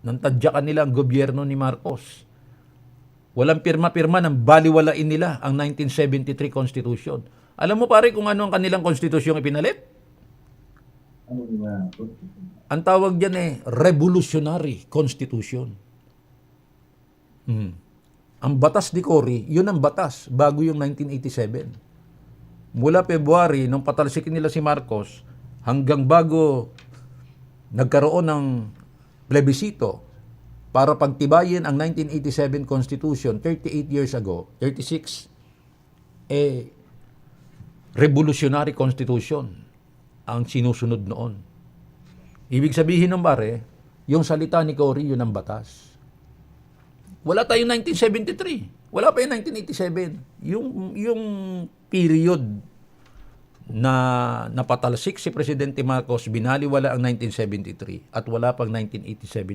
Nang tadyakan nila ang gobyerno ni Marcos. Walang pirma-pirma ng baliwalain nila ang 1973 Constitution. Alam mo pare kung ano ang kanilang konstitusyong ipinalit? Ano? Ang tawag diyan eh, Revolutionary Constitution. Hmm. Ang batas ni Cory, yun ang batas bago yung 1987. Mula February, nung patalsikin nila si Marcos, hanggang bago nagkaroon ng plebisito para pagtibayin ang 1987 Constitution 38 years ago, 36, eh, Revolutionary Constitution ang sinusunod noon. Ibig sabihin ng pare, yung salita ni Cory, yun ang batas. Wala tayong 1973. Wala pa yung 1987. Yung, yung period na napatalsik si Presidente Marcos, binaliwala ang 1973 at wala pang 1987